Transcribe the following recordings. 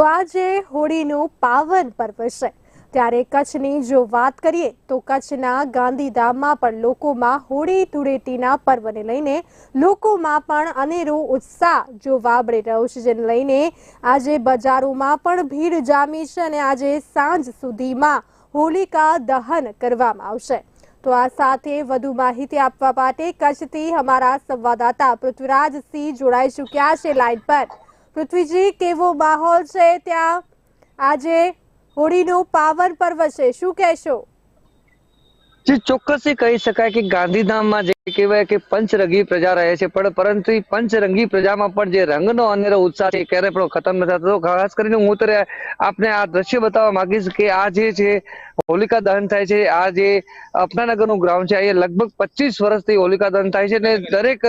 તો આજે હોળીનું પાવન પર્વ છે. ત્યારે કચ્છની જો વાત કરીએ તો કચ્છના ગાંધીધામમાં પણ લોકોમાં હોળી ધૂળેટીના પર્વને લઈને લોકોમાં પણ અનેરો ઉત્સાહ જો વાબળી રહ્યો છે, જેને લઈને આજે બજારોમાં પણ ભીડ જામી છે અને આજે સાંજ સુધીમાં હોલિકા દહન કરવામાં આવશે. તો આ સાથે વધુ માહિતી આપવા માટે કચ્છથી અમારા સંવાદદાતા પૃથ્વીરાજસિંહ જોડાઈ ચૂક્યા છે લાઈન પર. પૃથ્વીજી, કેવો માહોલ છે ત્યાં? આજે હોળીનું પાવન પર્વ છે, શું કહેશો? જે કહી શકાય કે ગાંધીધામમાં જે કહેવાય કે પંચરંગી પ્રજા રહે છે, પણ પરંતુ પંચરંગી પ્રજામાં પણ જે રંગનો અનેરો ઉત્સાહ છે ક્યારે પણ ખતમ નથી થતો. ખાસ કરીને હું અત્યારે આપને આ દ્રશ્ય બતાવવા માંગીશ કે આ જે છે, હોલિકા દહન થાય છે, આ જે અપનાનગરનું ગ્રાઉન્ડ છે અહીંયા લગભગ પચીસ વર્ષથી હોલિકા દહન થાય છે અને દરેક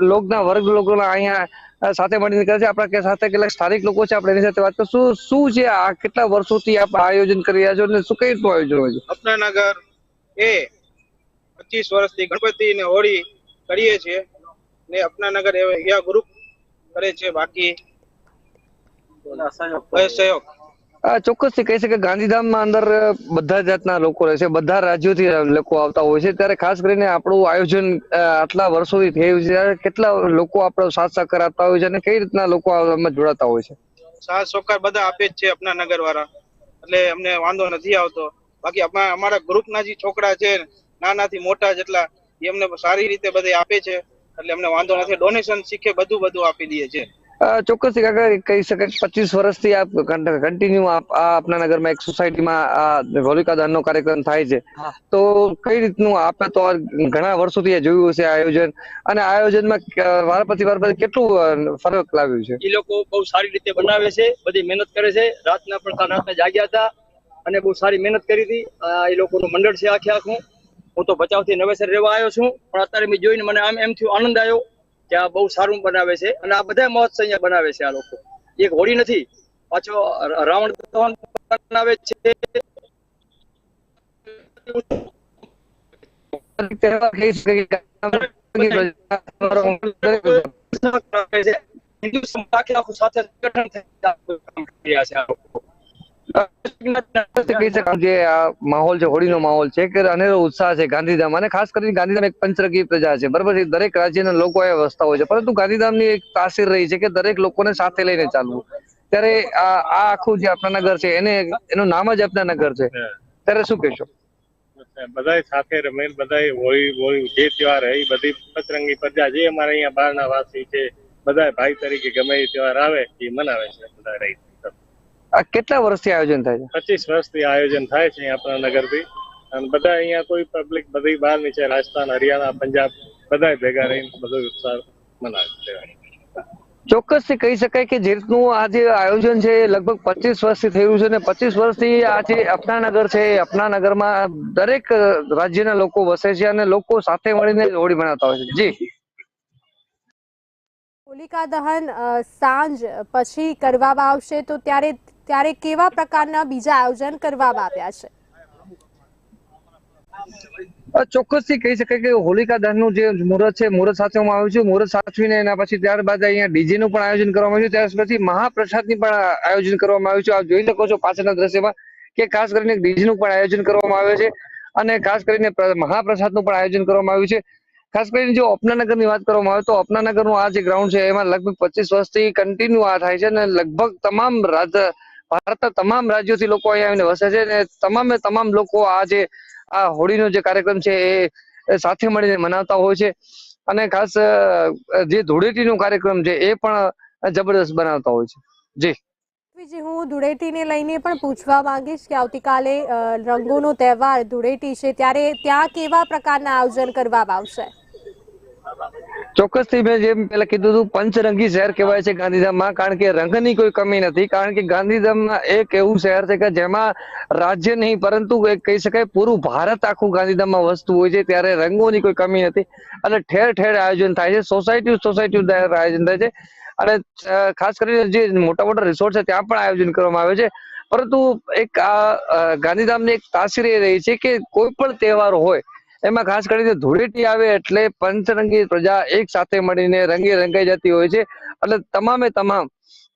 લોકના વર્ગ લોકોના અહીંયા સાથે મળીને કરે છે. આપણા કે સાથે કેટલાક સ્થાનિક લોકો છે. આપણે એની સાથે વાત કરશું. શું છે આ કેટલા વર્ષોથી આપ આયોજન કરી રહ્યા છો અને શું કઈ રીતનું આયોજન હોય છે? અપનાનગર એ પચીસ વર્ષથી ગણપતિ ને હોળી કરીએ છીએ ને અપનાનગર એવા ગ્રુપ કરે છે. બાકી બસ સહયોગ. ચોક્કસથી કહી શકાય ગાંધીધામમાં અંદર બધા જાતના લોકો રહે છે. બધા રાજ્યોથી લોકો આવતા હોય છે. ત્યારે ખાસ કરીને આપણું આયોજન આટલા વર્ષોથી થયું છે. ત્યારે કેટલા લોકો આપણો સાથ સહકાર આપતા હોય છે અને કઈ રીતના લોકો આમાં જોડાતા હોય છે? સાથ સહકાર બધા આપે જ છે અપનાનગર વાળા એટલે અમને વાંધો નથી આવતો. બાકી અમારા ગ્રુપના જે છોકરા છે, નાનાથી મોટા જેટલા, એ અમને સારી રીતે બધે આપે છે. એટલે અમને વાંધો નથી. ડોનેશન શીખે, બધું બધું આપી દઈએ છે. કાકા કહી શકાય પચીસ વર્ષથી આ કન્ટિન્યુ આ આપના નગરમાં એક સોસાયટીમાં આ હોલિકા દહનનો કાર્યક્રમ થાય છે. તો કઈ રીતનું આપે તો ઘણા વર્ષોથી એ જોયું હશે આયોજન? અને આયોજનમાં વાર પછી વાર પછી કેટલું ફરક લાવ્યું છે? એ લોકો બહુ સારી રીતે બનાવે છે બધી મહેનત કરે છે. રાતના પણ રાતના જાગ્યા હતા અને બહુ સારી મહેનત કરી હતી. એ લોકોનું મંડળ છે આખે આખું. હું તો ભચાઉથી નવેસર રહેવા આવ્યો છું. પણ અત્યારે મેં જોઈને મને આમ એમ થયું આનંદ આવ્યો. આ બહુ સારું બનાવે છે અને આ બધા મહોત્સવ અહીંયા બનાવે છે આ લોકો. એક હોળી નથી પાછો રાવણ દહન બનાવે છે. હિન્દુ સમાજ આખું સાથે સંગઠન કરી રહ્યા છે આ લોકો. કહી શકાય જે આ માહોલ છે હોળીનો માહોલ છે કે અનેરો ઉત્સાહ છે ગાંધીધામ. અને ખાસ કરીને ગાંધીધામ એક પંચરકી પ્રજા છે. બરાબર છે? દરેક રાજ્યના લોકો એ વસતા હોય છે. પરંતુ ગાંધીધામની એક તાસીર રહી છે કે દરેક લોકોને સાથે લઈને ચાલવું. ત્યારે આ આ આખું જે આપના નગર છે એને એનું નામ જ આપના નગર છે. ત્યારે શું કહેશો? બધા સાથે રમે બધા હોળી હોળી જે તહેવાર એ બધી પતરંગી પ્રજા જે અમારે અહીંયા બહારના વાસી છે બધા ભાઈ તરીકે ગમે એ તહેવાર આવે એ મનાવે છે બધા રહી આ કેટલા વર્ષથી આયોજન થાય છે? પચીસ વર્ષથી આયોજન થાય છે આપણા નગરથી. અને બધા અહીંયા કોઈ પબ્લિક બધી બહાર નીચે રાજસ્થાન હરિયાણા પંજાબ બધા ભેગા રહીને બધો ઉત્સાહ મનાવે છે. તહેવાર. ચોક્કસથી કહી શકાય કે જે રીતનું આ જે આયોજન છે લગભગ પચીસ વર્ષથી થયું છે અને પચીસ વર્ષથી આ જે અપનાનગર છે અપનાનગરમાં દરેક રાજ્યના લોકો વસે છે અને લોકો સાથે મળીને હોળી મનાવતા હોય છે. જી. હોલિકા દહન સાંજ પછી કરવામાં આવશે તો ત્યારે ત્યારે કેવા પ્રકારના બીજા આયોજન કરવામાં આવ્યા છે? ચોક્કસથી કહી શકાય કે હોલિકા દહનનું જે મુહૂર્ત છે, મુહૂર્ત સાચવવામાં આવ્યું છે. મુહૂર્ત સાચવીને એના પછી ત્યારબાદ અહીંયા ડીજેનું પણ આયોજન કરવામાં આવ્યું છે. ત્યાર પછી મહાપ્રસાદની પણ આયોજન કરવામાં આવ્યું છે. આપ જોઈ શકો છો પાછળના દ્રશ્યમાં કે ખાસ કરીને ડીજે નું પણ આયોજન કરવામાં આવે છે અને ખાસ કરીને પ્ર- મહાપ્રસાદનું પણ આયોજન કરવામાં આવ્યું છે. ખાસ કરીને જો અપનાનગરની વાત કરવામાં આવે તો અપનાનગરનું આ જે ગ્રાઉન્ડ છે, એમાં લગભગ પચીસ વર્ષથી કન્ટિન્યુ આ થાય છે અને લગભગ તમામ રાજ ભારતના તમામ રાજ્યોથી લોકો અહીંયા આવીને વસે છે અને તમામે તમામ લોકો આ જે આ હોળીનો જે કાર્યક્રમ છે એ સાથે મળીને મનાવતા હોય છે. અને ખાસ જે ધૂળેટીનો કાર્યક્રમ છે એ પણ જબરદસ્ત બનાવતા હોય છે. જી. પૃથ્વીજી, હું ધૂળેટીને લઈને પણ પૂછવા માંગીશ કે આવતીકાલે રંગોનો તહેવાર ધૂળેટી છે ત્યારે ત્યાં કેવા પ્રકારના આયોજન કરવામાં આવશે? ચોક્કસથી મેં જેમ પેલા કીધું હતું, પંચરંગી શહેર કહેવાય છે ગાંધીધામમાં, કારણ કે રંગની કોઈ કમી નથી, કારણ કે ગાંધીધામમાં એક એવું શહેર છે કે જેમાં રાજ્ય નહીં, પરંતુ એક કહી શકાય પૂરું ભારત આખું ગાંધીધામમાં વસ્તુ હોય છે, ત્યારે રંગોની કોઈ કમી નથી. અને ઠેર ઠેર આયોજન થાય છે, સોસાયટી સોસાયટી આયોજન થાય છે. અને ખાસ કરીને જે મોટા મોટા રિસોર્ટ છે, ત્યાં પણ આયોજન કરવામાં આવે છે. પરંતુ એક આ ગાંધીધામની એક તાસીર એ રહી છે કે કોઈ પણ તહેવાર હોય એમાં ખાસ કરીને ધૂળેટી આવે એટલે પંચરંગી પ્રજા એક સાથે મળીને રંગે રંગાઈ જતી હોય છે. એટલે તમામે તમામ,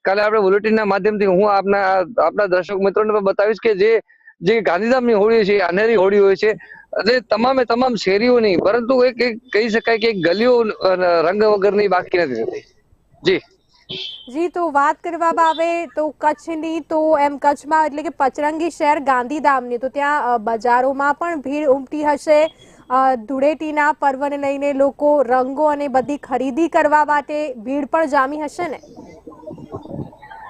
કાલે આપણે બુલેટિનના માધ્યમથી હું આપના આપના દર્શક મિત્રોને પણ બતાવીશ કે જે જે ગાંધીધામની હોળી છે અનેરી હોળી હોય છે. અને તમામે તમામ શેરીઓની, પરંતુ એક કહી શકાય કે ગલીઓ રંગ રંગ વગરની બાકી નથી રહેતી. જી. જી, તો વાત કરવામાં આવે તો કચ્છની, તો એમ કચ્છમાં એટલે કે પચરંગી શહેર ગાંધીધામની, તો ત્યાં બજારોમાં પણ ભીડ ઉમટી હશે. ધૂળેટીના પર્વને લઈને લોકો રંગો અને બધી ખરીદી કરવા માટે ભીડ પણ જામી હશે ને?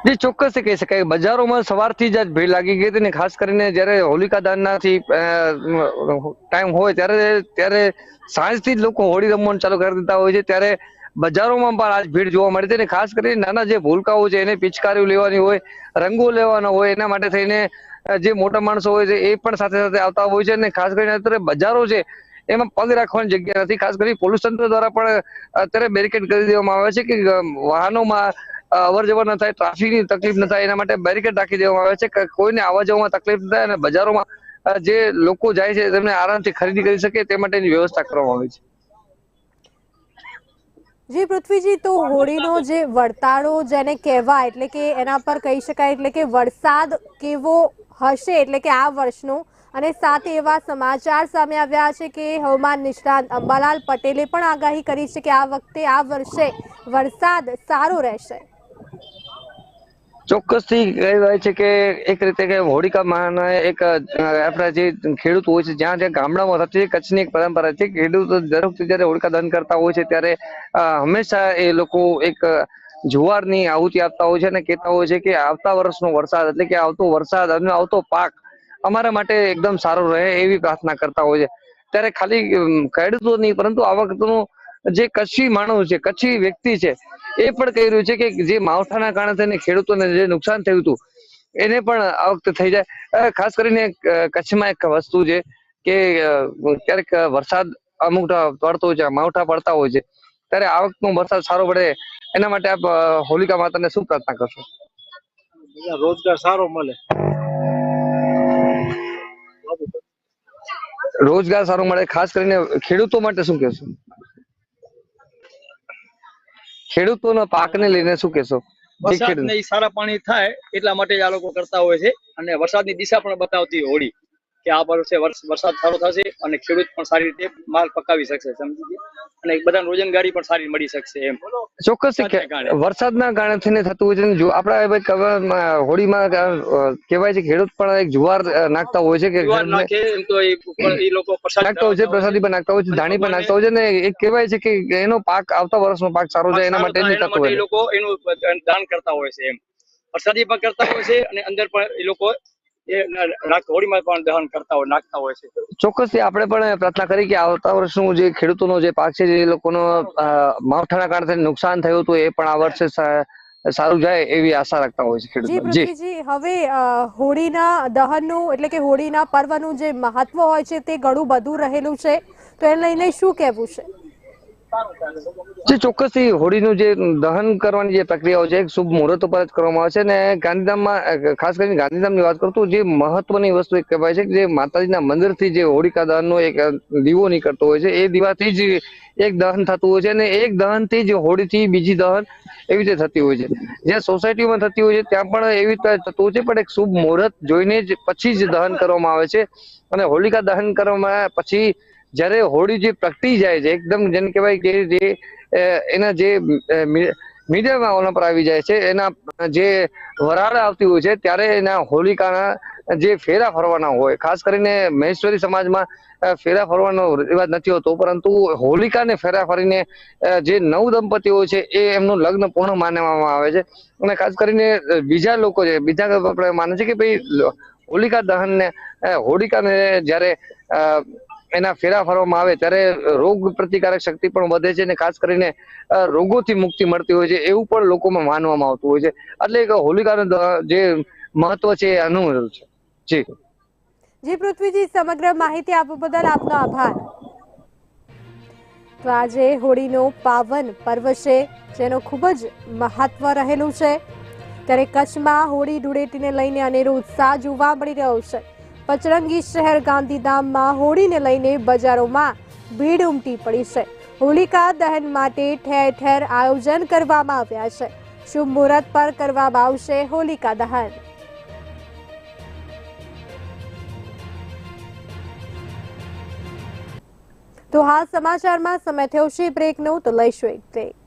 જે, ચોક્કસ કહી શકાય. બજારોમાં સવારથી જ ભીડ લાગી ગઈ હતી ને ખાસ કરીને જ્યારે હોલિકા દહનનાથી ટાઈમ હોય ત્યારે ત્યારે સાંજથી જ લોકો હોળી રમવાનું ચાલુ કરી દેતા હોય છે. ત્યારે બજારોમાં પણ આજ ભીડ જોવા મળી હતી અને ખાસ કરીને નાના જે ભૂલકાઓ છે, એને પિચકારીઓ લેવાની હોય, રંગો લેવાના હોય, એના માટે થઈને જે મોટા માણસો હોય છે, એ પણ સાથે સાથે આવતા હોય છે. અને ખાસ કરીને અત્યારે બજારો છે એમાં પગ રાખવાની જગ્યા નથી. ખાસ કરી પોલીસ તંત્ર દ્વારા પણ અત્યારે બેરિકેડ કરી દેવામાં આવે છે કે વાહનોમાં અવર જવર ન થાય, ટ્રાફિકની તકલીફ ન થાય, એના માટે બેરિકેડ રાખી દેવામાં આવે છે કે, કોઈને આવવા જવામાં તકલીફ ન થાય અને બજારોમાં જે લોકો જાય છે તેમને આરામથી ખરીદી કરી શકે તે માટેની વ્યવસ્થા કરવામાં આવી છે. જી, પૃથ્વીજી, તો હોળીનો જે વડતાળો જેને કહેવાય, એટલે કે એના પર કહી શકાય, એટલે કે વરસાદ કેવો હશે, એટલે કે આ વર્ષનો અને સાથે એવા સમાચાર સામે આવ્યા છે કે હવામાન નિષ્ણાંત અંબાલાલ પટેલે પણ આગાહી કરી છે કે આ વખતે આ વર્ષે વરસાદ સારો રહેશે. ચોક્કસથી કહેવાય છે કે એક રીતે કે હોળીકા મહાના એક આપણા જે ખેડૂત હોય છે, જ્યાં જ્યાં ગામડામાં થતી કચ્છની એક પરંપરા છે, ખેડૂત દર વખતે જ્યારે હોળીકા દહન કરતા હોય છે, ત્યારે હંમેશા એ લોકો એક જુવારની આહુતિ આપતા હોય છે અને કહેતા હોય છે કે આવતા વર્ષનો વરસાદ, એટલે કે આવતો વરસાદ અને આવતો પાક અમારા માટે એકદમ સારો રહે એવી પ્રાર્થના કરતા હોય છે. ત્યારે ખાલી ખેડૂતો નહીં, પરંતુ આ વખતનો જે કચ્છી માણસ છે, કચ્છી વ્યક્તિ છે, એ પણ કહી રહ્યું છે કે જે માવઠાના કારણે થઈને ખેડૂતોને જે નુકસાન થયું હતું, એને પણ આ વખતે થઈ જાય. ખાસ કરીને કચ્છમાં એક વસ્તુ છે કે ક્યારેક વરસાદ અમુક પડતો હોય છે, માવઠા પડતા હોય છે, ત્યારે આ વખતનો વરસાદ સારો પડે, એના માટે આપ હોલિકા માતાને શું પ્રાર્થના કરશો? રોજગાર સારો મળે. રોજગાર સારો મળે. ખાસ કરીને ખેડૂતો માટે શું કહેશો? ખેડૂતોના પાકને લઈને શું કહેશો? જે વરસાદ ખેડૂત- ને ઈ સારા પાણી થાય એટલા માટે જ આ લોકો કરતા હોય છે. અને વરસાદની દિશા પણ બતાવતી હોળી. કે આ વર્ષે વરસાદ સારો થશે અને ખેડૂત પણ સારી રીતે માલ પકાવી શકશે સમજી અને બધાને રોજનગારી પણ સારી મળી શકશે એમ. ચોક્કસ વરસાદના કારણે. થઈને થતું હોય છે જો આપણા હોળીમાં કહેવાય છે ખેડૂત પણ એક જુવાર નાખતા હોય છે કે જુવાર નાખે એમ તો એ લોકો પ્રસાદ નાખતા હોય છે પ્રસાદી પણ નાખતા હોય છે ધાણી પણ નાખતા હોય છે ને એક કહેવાય છે કે એનો પાક આવતા વર્ષનો પાક સારો જાય એના માટે થતું હોય એ લોકો એનું દાન કરતા હોય છે એમ. પ્રસાદી પણ કરતા હોય છે અને અંદર પણ એ લોકો એ હોળીમાં પણ દહન કરતા હોય નાખતા હોય છે. ચોક્કસથી આપણે પણ પ્રાર્થના કરી કે આવતા વર્ષનું જે ખેડૂતોનો જે પાક છે જે લોકોનો માવઠાના કારણે નુકસાન થયું હતું એ પણ આ વર્ષે સારું જાય એવી આશા રાખતા હોય છે ખેડૂતો જી. હવે હોળીના દહનનું એટલે કે હોળીના પર્વનું જે મહત્વ હોય છે તે ઘણું બધું રહેલું છે. તો એને લઈને શું કહેવું છે? જે ચોક્કસથી હોળીનું જે દહન કરવાની જે પ્રક્રિયાઓ છે શુભ મુહૂર્ત ઉપર જ કરવામાં આવે છે અને ગાંધીધામમાં ખાસ કરીને ગાંધીધામની વાત કરું તો જે મહત્વની વસ્તુ એક કહેવાય છે કે જે માતાજીના મંદિરથી જે હોળિકા દહનનો એક દીવો નીકળતો હોય છે, એ દીવાથી જ એક દહન થતું હોય છે અને એક દહનથી જ હોળીથી બીજી દહન એવી રીતે થતી હોય છે. જ્યાં સોસાયટીમાં થતી હોય છે, ત્યાં પણ એવી રીતે થતું હોય છે, પણ એક શુભ મુહૂર્ત જોઈને જ પછી જ દહન કરવામાં આવે છે અને હોલિકા દહન કરવામાં પછી જ્યારે હોળી જે પ્રગટી જાય છે, એકદમ જેને કહેવાય કે જે એના જે મીડિયમ ઓના પર આવી જાય છે, એના જે વરાળ આવતી હોય છે, ત્યારે એના હોલિકાના જે ફેરા ફરવાના હોય, ખાસ કરીને મહેશ્વરી સમાજમાં ફેરા ફરવાનો રિવાજ નથી હોતો, પરંતુ હોલિકાને ફેરા ફરીને જે નવ દંપતીઓ છે, એ એમનું લગ્ન પૂર્ણ માનવામાં આવે છે. અને ખાસ કરીને બીજા લોકો છે, બીજા આપણે માને છે કે ભાઈ, હોલિકા દહનને હોલિકાને જ્યારે એના ફેરા ફરવામાં આવે ત્યારે રોગ પ્રતિકારક શક્તિ પણ વધે છે અને ખાસ કરીને રોગોથી મુક્તિ મળતી હોય છે એવું પણ લોકોમાં માનવામાં આવતું હોય છે. એટલે એક હોલિકાનું જે મહત્વ છે એ અનુભવ છે. જી. જી, પૃથ્વીજી, સમગ્ર માહિતી આપવા બદલ આપનો આભાર. તો આજે હોળીનો પાવન પર્વ છે, જેનો ખૂબ જ મહત્વ રહેલું છે. ત્યારે કચ્છમાં હોળી ધૂળેટીને લઈને અનેરો ઉત્સાહ જોવા મળી રહ્યો છે. પચરંગી શહેર ગાંધીધામમાં હોળીને લઈને બજારોમાં ભીડ ઉમટી પડી છે. હોલિકા દહન માટે ઠેર ઠેર આયોજન કરવામાં આવ્યા છે. શુભ મુહૂર્ત પર કરવામાં આવશે હોલિકા દહન. તો હાલ સમાચારમાં સમય થયો છે, બ્રેકનો તો લઈશું એક બ્રેક.